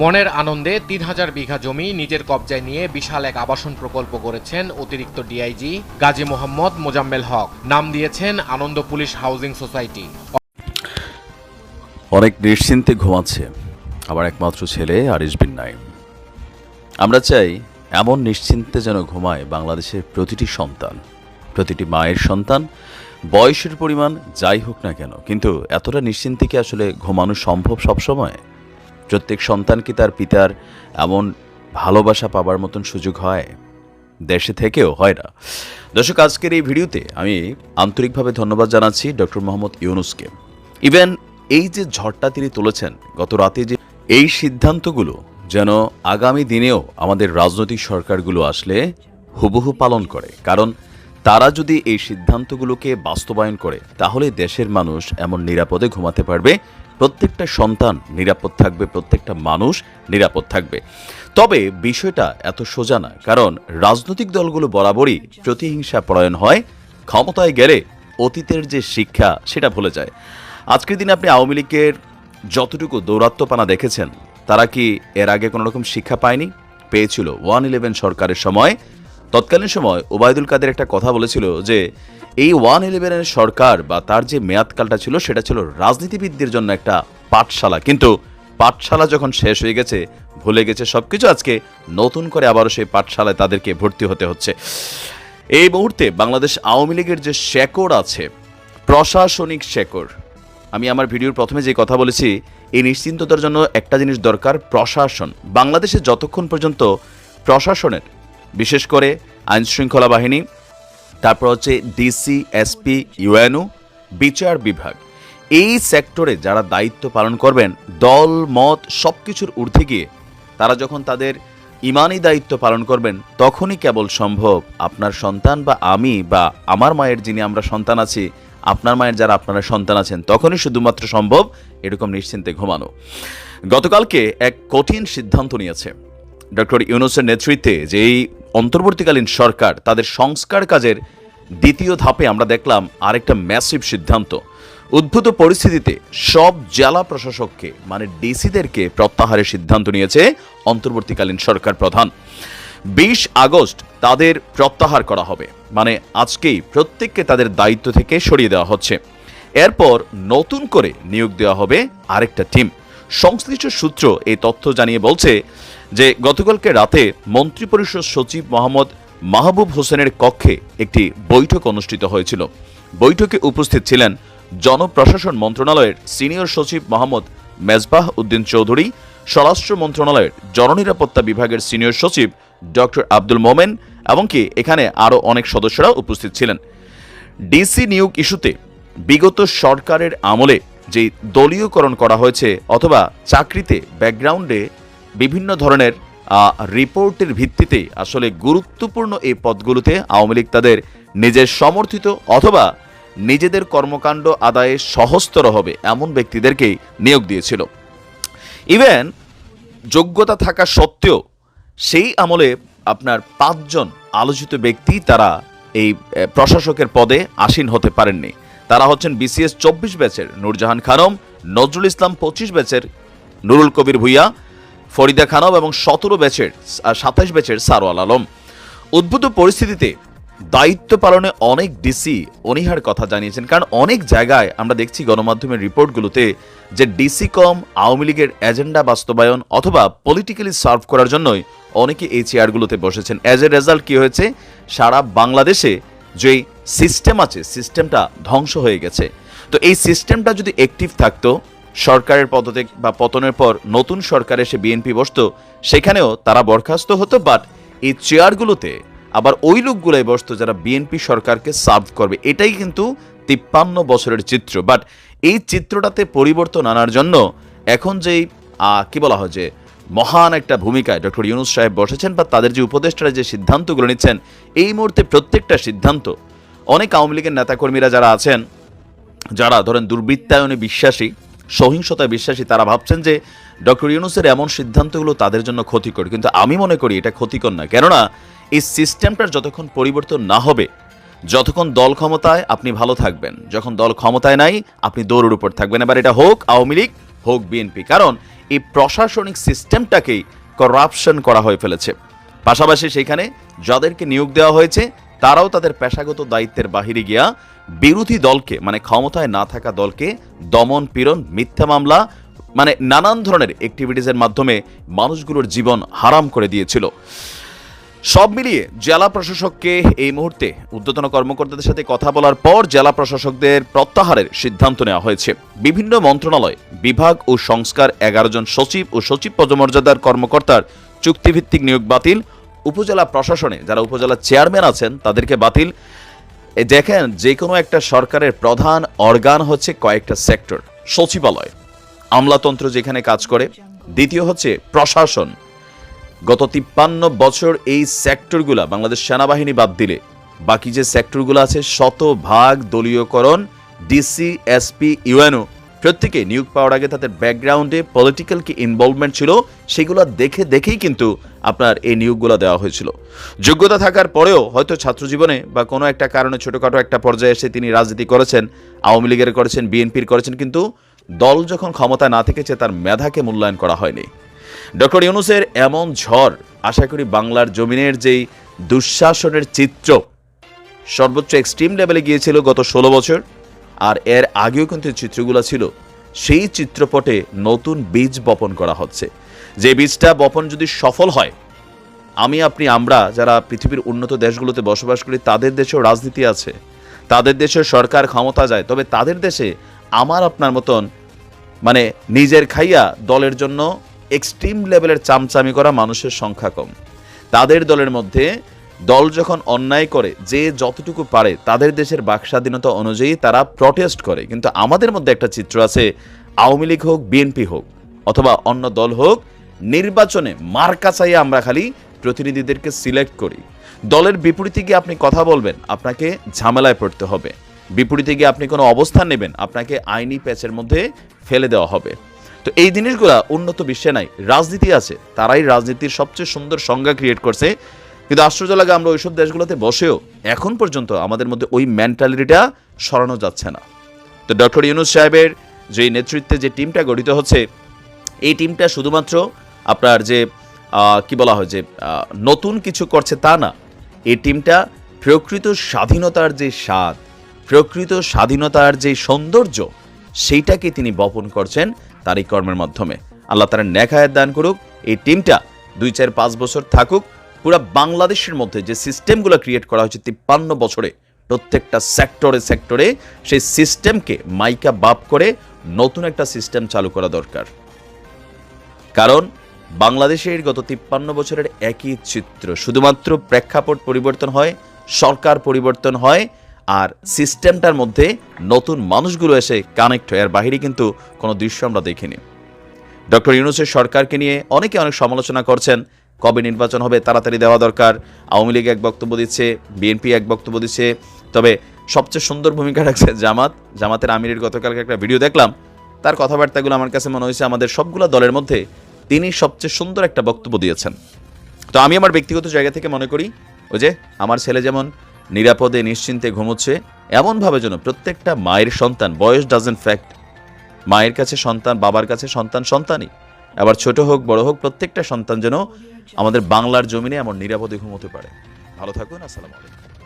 মনের আনন্দে তিন হাজার বিঘা জমি নিজের কবজায় নিয়ে বিশাল এক আবাসন প্রকল্প করেছেন অতিরিক্ত ডিআইজি গাজী মোহাম্মদ মোজাম্মেল হক। নাম দিয়েছেন আনন্দ পুলিশ হাউজিং সোসাইটি। অনেক নিশ্চিন্তে ঘুমাচ্ছে আমার একমাত্র ছেলে আরিশ বিন নাইম। আমরা চাই এমন নিশ্চিন্তে যেন ঘুমায় বাংলাদেশের প্রতিটি সন্তান, প্রতিটি মায়ের সন্তান, বয়সের পরিমাণ যাই হোক না কেন, কিন্তু এতটা নিশ্চিন্তে কি আসলে ঘুমানো সম্ভব সবসময়? প্রত্যেক সন্তান কি তার পিতার এমন ভালোবাসা পাবার মতন সুযোগ হয়? দেশে থেকেও, হয় না। দর্শক, আজকের এই ভিডিওতে আমি আন্তরিকভাবে ধন্যবাদ জানাচ্ছি ডক্টর মোহাম্মদ ইউনুসকে। ইভেন এই যে ঝড়টা তিনি তুলেছেন, গত রাতে যে এই সিদ্ধান্তগুলো যেন আগামী দিনেও আমাদের রাজনৈতিক সরকারগুলো আসলে হুবহু পালন করে। কারণ তারা যদি এই সিদ্ধান্তগুলোকে বাস্তবায়ন করে, তাহলে দেশের মানুষ এমন নিরাপদে ঘুমাতে পারবে প্রত্যেকটা সন্তান নিরাপদ থাকবে, প্রত্যেকটা মানুষ নিরাপদ থাকবে। তবে বিষয়টা এত সোজা না কারণ রাজনৈতিক দলগুলো বরাবরই প্রতিহিংসা পরায়ণ হয়, ক্ষমতায় গেলে অতীতের যে শিক্ষা সেটা ভুলে যায়। আজকের দিনে আপনি আওয়ামী লীগের যতটুকু দৌরাত্মপানা দেখেছেন, তারা কি এর আগে কোনো রকম শিক্ষা পায়নি? পেয়েছিল। ওয়ান ইলেভেন সরকারের সময়, তৎকালীন সময় ওবায়দুল কাদের একটা কথা বলেছিল যে এই ওয়ান ইলেভেনের সরকার বা তার যে মেয়াদকালটা ছিল, সেটা ছিল রাজনীতিবিদদের জন্য একটা পাঠশালা। কিন্তু পাঠশালা যখন শেষ হয়ে গেছে, ভুলে গেছে সব কিছু আজকে নতুন করে আবারও সেই পাঠশালায় তাদেরকে ভর্তি হতে হচ্ছে। এই মুহূর্তে বাংলাদেশ আওয়ামী লীগের যে শেকড় আছে, প্রশাসনিক শেকড়, আমি আমার ভিডিওর প্রথমে যে কথা বলেছি, এই নিশ্চিন্ততার জন্য একটা জিনিস দরকার, প্রশাসন। বাংলাদেশে যতক্ষণ পর্যন্ত প্রশাসনের, বিশেষ করে আইনশৃঙ্খলা বাহিনী তারপর হচ্ছে ডিসি এসপি ইউএনও বিচার বিভাগ। এই সেক্টরে যারা দায়িত্ব পালন করবেন, দল, মত সব কিছুর ঊর্ধ্বে গিয়ে তারা যখন তাদের ইমানি দায়িত্ব পালন করবেন, তখনই কেবল সম্ভব আপনার সন্তান বা আমি বা আমার মায়ের যিনি আমরা সন্তান আছি, আপনার মায়ের যারা আপনারা সন্তান আছেন, তখনই শুধুমাত্র সম্ভব এরকম নিশ্চিন্তে ঘুমানো। গতকালকে এক কঠিন সিদ্ধান্ত নিয়েছে। ডক্টর ইউনুসের নেতৃত্বে যে এই অন্তর্বর্তীকালীন সরকার তাদের সংস্কার কাজের দ্বিতীয় ধাপে আমরা দেখলাম আরেকটা ম্যাসিভ সিদ্ধান্ত। উদ্ভূত পরিস্থিতিতে সব জেলা প্রশাসককে মানে ডিসিদেরকে প্রত্যাহারের সিদ্ধান্ত নিয়েছে অন্তর্বর্তীকালীন সরকার প্রধান। বিশ আগস্ট তাদের প্রত্যাহার করা হবে মানে আজকেই প্রত্যেককে তাদের দায়িত্ব থেকে সরিয়ে দেওয়া হচ্ছে। এরপর নতুন করে নিয়োগ দেওয়া হবে আরেকটা টিম সংশ্লিষ্ট সূত্র এই তথ্য জানিয়ে বলছে যে গতকালকে রাতে মন্ত্রিপরিষদ সচিব মোহাম্মদ মাহবুব হোসেনের কক্ষে একটি বৈঠক অনুষ্ঠিত হয়েছিল। বৈঠকে উপস্থিত ছিলেন জনপ্রশাসন মন্ত্রণালয়ের সিনিয়র সচিব মোহাম্মদ মেজবাহ উদ্দিন চৌধুরী, স্বরাষ্ট্র মন্ত্রণালয়ের জননিরাপত্তা বিভাগের সিনিয়র সচিব ডক্টর আব্দুল মোমেন এমনকি এখানে আরও অনেক সদস্যরা উপস্থিত ছিলেন। ডিসি নিয়োগ ইস্যুতে বিগত সরকারের আমলে যে দলীয়করণ করা হয়েছে অথবা চাকরিতে ব্যাকগ্রাউন্ডে বিভিন্ন ধরনের রিপোর্টের ভিত্তিতে আসলে গুরুত্বপূর্ণ এই পদগুলোতে আওয়ামী লীগ তাদের নিজের সমর্থিত অথবা নিজেদের কর্মকাণ্ড আদায়ে সহস্তর হবে এমন ব্যক্তিদেরকেই নিয়োগ দিয়েছিল। ইভেন যোগ্যতা থাকা সত্ত্বেও সেই আমলে আপনার পাঁচজন আলোচিত ব্যক্তি তারা এই প্রশাসকের পদে আসীন হতে পারেননি। তারা হচ্ছেন বিসিএস চব্বিশ ব্যাচের নূরজাহান খানম, নজরুল ইসলাম পঁচিশ ব্যাচের নুরুল কবির ভুইয়া, ফরিদা খানম এবং সতেরো ব্যাচের আর সাতাইশ ব্যাচের সারোয়াল আলম। উদ্ভূত পরিস্থিতিতে দায়িত্ব পালনে অনেক ডিসি অনীহার কথা জানিয়েছেন, কারণ অনেক জায়গায় আমরা দেখছি গণমাধ্যমের রিপোর্টগুলোতে যে ডিসি কম, আওয়ামী লীগের এজেন্ডা বাস্তবায়ন অথবা পলিটিক্যালি সার্ভ করার জন্যই অনেকে এই চেয়ারগুলোতে বসেছেন। অ্যাজ এ রেজাল্ট কি হয়েছে? সারা বাংলাদেশে যেই সিস্টেম আছে, সিস্টেমটা ধ্বংস হয়ে গেছে। তো এই সিস্টেমটা যদি অ্যাক্টিভ থাকতো, সরকারের পদত্যাগ বা পতনের পর নতুন সরকার এসে বিএনপি বসতো, সেখানেও তারা বরখাস্ত হতো বাট এই চেয়ারগুলোতে আবার ওই লোকগুলাই বসতো যারা বিএনপি সরকারকে সার্ভ করবে। এটাই কিন্তু তিপ্পান্ন বছরের চিত্র। বাট এই চিত্রটাতে পরিবর্তন আনার জন্য এখন যেই কি বলা হয় যে মহান একটা ভূমিকায় ডক্টর ইউনুস সাহেব বসেছেন বা তাদের যে উপদেষ্টারা যে সিদ্ধান্তগুলো নিচ্ছেন, এই মুহূর্তে প্রত্যেকটা সিদ্ধান্ত, অনেক আওয়ামী লীগের নেতাকর্মীরা যারা আছেন, যারা ধরেন দুর্বৃত্তায়নে বিশ্বাসী, সহিংসতায় বিশ্বাসী, তারা ভাবছেন যে ডক্টর ইউনুসের এমন সিদ্ধান্তগুলো তাদের জন্য ক্ষতিকর। কিন্তু আমি মনে করি এটা ক্ষতিকর না কেননা, এই সিস্টেমটার যতক্ষণ পরিবর্তন না হবে, যতক্ষণ দল ক্ষমতায় আপনি ভালো থাকবেন, যখন দল ক্ষমতায় নাই, আপনি দৌড়ের উপর থাকবেন। এবার এটা হোক আওয়ামী লীগ, হোক বিএনপি। কারণ এই প্রশাসনিক সিস্টেমটাকেই করাপশন করা হয়ে ফেলেছে। পাশাপাশি সেখানে যাদেরকে নিয়োগ দেওয়া হয়েছে, তারাও তাদের পেশাগত দায়িত্বের বাহিরে গিয়া বিরোধী দলকে মানে ক্ষমতায় না থাকা দলকে দমন পীড়ন, মিথ্যা মামলা মানে নানান ধরনের অ্যাক্টিভিটিসের মাধ্যমে মানুষগুলোর জীবন হারাম করে দিয়েছিল। সব মিলিয়ে জেলা প্রশাসককে এই মুহূর্তে ঊর্ধ্বতন কর্মকর্তাদের সাথে কথা বলার পর জেলা প্রশাসকদের প্রত্যাহারের সিদ্ধান্ত নেওয়া হয়েছে। বিভিন্ন মন্ত্রণালয়, বিভাগ ও সংস্কার এগারো জন সচিব ও সচিব পদমর্যাদার কর্মকর্তার চুক্তিভিত্তিক নিয়োগ বাতিল। উপজেলা প্রশাসনে যারা উপজেলা চেয়ারম্যান আছেন, তাদেরকে বাতিল। দেখেন যে কোনো একটা সরকারের প্রধান অর্গান হচ্ছে কয়েকটা সেক্টর। সচিবালয়, আমলাতন্ত্র যেখানে কাজ করে। দ্বিতীয় হচ্ছে প্রশাসন। গত তিপ্পান্ন বছর এই সেক্টরগুলা বাংলাদেশ সেনাবাহিনী বাদ দিলে। বাকি যে সেক্টরগুলো আছে, শতভাগ দলীয়করণ, ডিসি, এসপি, ইউএনও। প্রত্যেকে নিয়োগ পাওয়ার আগে তাদের ব্যাকগ্রাউন্ডে পলিটিক্যাল কি ইনভলভমেন্ট ছিল, সেগুলো দেখে দেখেই কিন্তু আপনার এই নিয়োগগুলো দেওয়া হয়েছিল। যোগ্যতা থাকার পরেও হয়তো ছাত্র জীবনে বা কোনো একটা কারণে ছোটোখাটো একটা পর্যায়ে এসে তিনি রাজনীতি করেছেন, আওয়ামী লীগের করেছেন, বিএনপির করেছেন, কিন্তু দল যখন ক্ষমতা না থেকেছে, তার মেধাকে মূল্যায়ন করা হয়নি। ডক্টর ইউনুসের এমন ঝড়, আশা করি বাংলার জমিনের যেই দুঃশাসনের চিত্র, সর্বোচ্চ এক্সট্রিম লেভেলে গিয়েছিল গত ষোলো বছর, আর এর আগেও কিন্তু চিত্রগুলো ছিল। সেই চিত্রপটে নতুন বীজ বপন করা হচ্ছে। যে বীজটা বপন যদি সফল হয়, আমি, আপনি, আমরা যারা পৃথিবীর উন্নত দেশগুলোতে বসবাস করি, তাদের দেশেও রাজনীতি আছে, তাদের দেশে সরকার ক্ষমতা যায়, তবে তাদের দেশে আমার আপনার মতন মানে নিজের খাইয়া দলের জন্য এক্সট্রিম লেভেলের চামচামি করা মানুষের সংখ্যা কম। তাদের দলের মধ্যে দল যখন অন্যায় করে, যে যতটুকু পারে, তাদের দেশের বাক স্বাধীনতা অনুযায়ী তারা প্রটেস্ট করে। কিন্তু আমাদের মধ্যে একটা চিত্র আছে, আওয়ামী লীগ হোক, বিএনপি হোক, অথবা অন্য দল হোক, নির্বাচনে মার্কা চাইয়ে আমরা খালি প্রতিনিধিদেরকে সিলেক্ট করি। দলের বিপরীতে গিয়ে আপনি কথা বলবেন, আপনাকে ঝামেলায় পড়তে হবে। বিপরীতে গিয়ে আপনি কোনো অবস্থান নেবেন, আপনাকে আইনি প্যাচের মধ্যে ফেলে দেওয়া হবে। তো এই জিনিসগুলা উন্নত বিশ্বে নাই, রাজনীতি আছে, তারাই রাজনীতির সবচেয়ে সুন্দর সংজ্ঞা ক্রিয়েট করছে। কিন্তু আশ্চর্য লাগে আমরা ওইসব দেশগুলোতে বসেও এখন পর্যন্ত আমাদের মধ্যে ওই মেন্টালিটিটা সরানো যাচ্ছে না। তো ডক্টর ইউনুস সাহেবের যে নেতৃত্বে যে টিমটা গঠিত হচ্ছে, এই টিমটা শুধুমাত্র আপনার যে কি বলা হয় যে নতুন কিছু করছে তা না, এই টিমটা প্রকৃত স্বাধীনতার যে স্বাদ, প্রকৃত স্বাধীনতার যে সৌন্দর্য, সেইটাকে তিনি বপন করছেন তার এই কর্মের মাধ্যমে। আল্লাহ তারা নেখায়াত দান করুক, এই টিমটা দুই চার পাঁচ বছর থাকুক, পুরো বাংলাদেশের মধ্যে যে সিস্টেমগুলো ক্রিয়েট করা হয়েছে তিপ্পান্ন বছরে, প্রত্যেকটা সেক্টরে সেক্টরে সেই সিস্টেমকে মাইকা বাপ করে নতুন একটা সিস্টেম চালু করা দরকার। কারণ বাংলাদেশের গত তিপ্পান্ন বছরের একই চিত্র, শুধুমাত্র প্রেক্ষাপট পরিবর্তন হয়, সরকার পরিবর্তন হয় আর সিস্টেমটার মধ্যে নতুন মানুষগুলো এসে কানেক্ট হয়। আর বাহিরে কিন্তু কোনো দৃশ্য আমরা দেখিনি। ডক্টর ইউনুসের সরকারকে নিয়ে অনেকে অনেক সমালোচনা করছেন। কবে নির্বাচন হবে তাড়াতাড়ি দেওয়া দরকার। আওয়ামী লীগ এক বক্তব্য দিচ্ছে, বিএনপি এক বক্তব্য দিচ্ছে। তবে সবচেয়ে সুন্দর ভূমিকা রাখছে জামাত। জামাতের আমিরের গতকালকে একটা ভিডিও দেখলাম। তার কথাবার্তাগুলো আমার কাছে মনে হয়েছে আমাদের সবগুলো দলের মধ্যে তিনি সবচেয়ে সুন্দর একটা বক্তব্য দিয়েছেন। তো আমি আমার ব্যক্তিগত জায়গা থেকে মনে করি, ওই যে আমার ছেলে যেমন নিরাপদে নিশ্চিন্তে ঘুমোচ্ছে, এমনভাবে যেন প্রত্যেকটা মায়ের সন্তান, বয়স ডাজেন্ট ফ্যাক্ট মায়ের কাছে সন্তান, বাবার কাছে সন্তান, সন্তানই। আবার ছোট হোক, বড় হোক, প্রত্যেকটা সন্তান যেন আমাদের বাংলার জমিনে এমন নিরাপদে ঘুমোতে পারে। ভালো থাকুন, আসসালামু আলাইকুম।